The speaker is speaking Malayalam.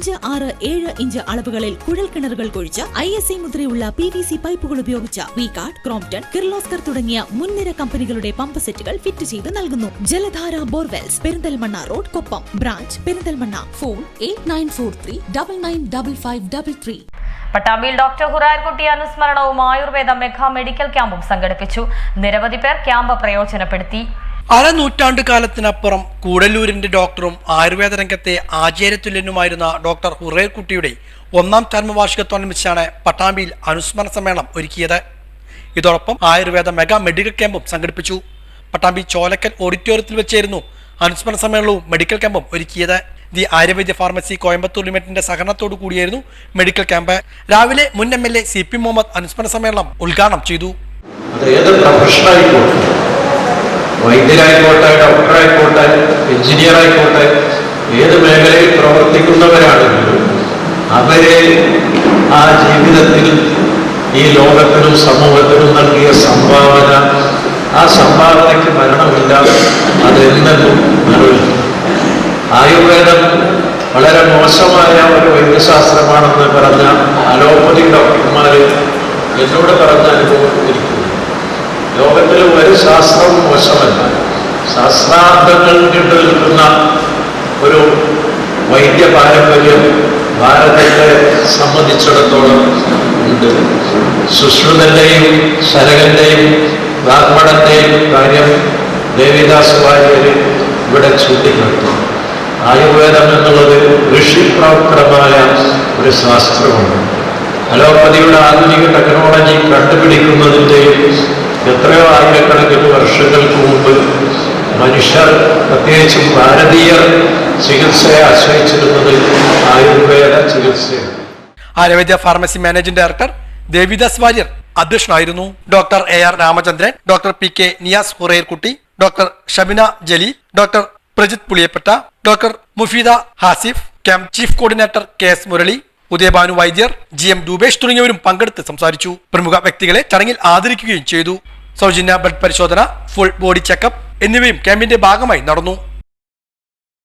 അഞ്ച് ആറ് ഏഴ് ഇഞ്ച് അളവുകളിൽ കുഴൽ കിണറുകൾ കുഴിച്ച് ഐ എസ് ഐ മുദ്രയുള്ള പി വി സി പൈപ്പുകൾ ഉപയോഗിച്ച വി കാർഡ് ക്രോംപ്ടൺ കിർലോസ്കർ തുടങ്ങിയ മുൻനിര കമ്പനികളുടെ പമ്പ് സെറ്റുകൾ ഫിറ്റ് ചെയ്ത് നൽകുന്നു. Jaladhara borewells Perinthalmanna road Koppam branch Perinthalmanna phone eight nine four three double nine double five double three. പട്ടാമ്പിയിൽ doctor ഹുറാർകുട്ടി അനുസ്മരണവും ആയുർവേദ മെഗാ മെഡിക്കൽ ക്യാമ്പും സംഘടിപ്പിച്ചു. നിരവധി പേർ ക്യാമ്പ് പ്രയോജനപ്പെടുത്തി. അരനൂറ്റാണ്ട് കാലത്തിനപ്പുറം കൂടല്ലൂരിന്റെ ഡോക്ടറും ആയുർവേദ രംഗത്തെ ആചാര്യതുല്യനുമായിരുന്ന ഡോക്ടർ ഹുറേർകുട്ടിയുടെ ഒന്നാം ചർമ്മവാർഷികത്തോടനുബന്ധിച്ചാണ് പട്ടാമ്പിയിൽ അനുസ്മരണ സമ്മേളനം ഒരുക്കിയത്. ഇതോടൊപ്പം ആയുർവേദ മെഗാ മെഡിക്കൽ ക്യാമ്പും സംഘടിപ്പിച്ചു. പട്ടാമ്പി ചോലക്കൽ ഓഡിറ്റോറിയത്തിൽ വെച്ചായിരുന്നു അനുസ്മരണ സമ്മേളനവും മെഡിക്കൽ ക്യാമ്പും ഒരുക്കിയത്. ദി ആയുർവേദ ഫാർമസി കോയമ്പത്തൂർ ലിമിറ്റിന്റെ സഹകരണത്തോടു കൂടിയായിരുന്നു മെഡിക്കൽ ക്യാമ്പ്. രാവിലെ മുൻ M L A C P Muhammad അനുസ്മരണ സമ്മേളനം ഉദ്ഘാടനം ചെയ്തു. വൈദ്യരായിക്കോട്ടെ ഡോക്ടറായിക്കോട്ടെ എഞ്ചിനീയർ ആയിക്കോട്ടെ ഏത് മേഖലയിൽ പ്രവർത്തിക്കുന്നവരാണെങ്കിലും അവരെ ആ ജീവിതത്തിൽ ഈ ലോകത്തിനും സമൂഹത്തിനും നൽകിയ സംഭാവന ആ സംഭാവനയ്ക്ക് മരണമില്ല അതെന്നെന്നും ആയുർവേദം വളരെ മോശമായ ഒരു വൈദ്യശാസ്ത്രമാണെന്ന് പറഞ്ഞ അലോപ്പതി ഡോക്ടർമാർ എന്നോട് പറഞ്ഞ അനുഭവം ലോകത്തിൽ ഒരു ശാസ്ത്രവും മോശമല്ല. ശാസ്ത്രാർത്ഥങ്ങൾ നീണ്ടു നിൽക്കുന്ന ഒരു വൈദ്യ പാരമ്പര്യം ഭാരതത്തെ സംബന്ധിച്ചിടത്തോളം ഉണ്ട്. സുശ്രുതന്റെയും ശരകന്റെയും ബ്രാഹ്മണന്റെയും കാര്യം ദേവിദാസ് വാര്യര് ഇവിടെ ചൂണ്ടിക്കാട്ടുന്നു. ആയുർവേദം എന്നുള്ളത് ഋഷിപ്രവർത്തനമായ ഒരു ശാസ്ത്രമാണ് അലോപ്പതിയുടെ ആധുനിക ടെക്നോളജി കണ്ടുപിടിക്കുന്നതിന്റെയും മനുഷ്യർ പ്രത്യേകിച്ചും ഭാരതീയർ ചികിത്സയെ ആശ്രയിച്ചിരുന്നത് ആയുർവേദ ചികിത്സയാണ്. Ayurveda pharmacy managing director Devidas Warrier അധ്യക്ഷനായിരുന്നു doctor A R Ramachandran doctor P K Niyas Hurairkutty doctor Shabina Jali doctor Prajith Puliyappetta doctor Mufeeda Hasif camp chief coordinator K S Murali Udayabhanu Vaidyar G M Doobesh തുടങ്ങിയവരും പങ്കെടുത്ത് സംസാരിച്ചു. പ്രമുഖ വ്യക്തികളെ ചടങ്ങിൽ ആദരിക്കുകയും ചെയ്തു. സൗജന്യ ബ്ലഡ് പരിശോധന ഫുൾ ബോഡി ചെക്കപ്പ് എന്നിവയും ക്യാമ്പിന്റെ ഭാഗമായി നടന്നു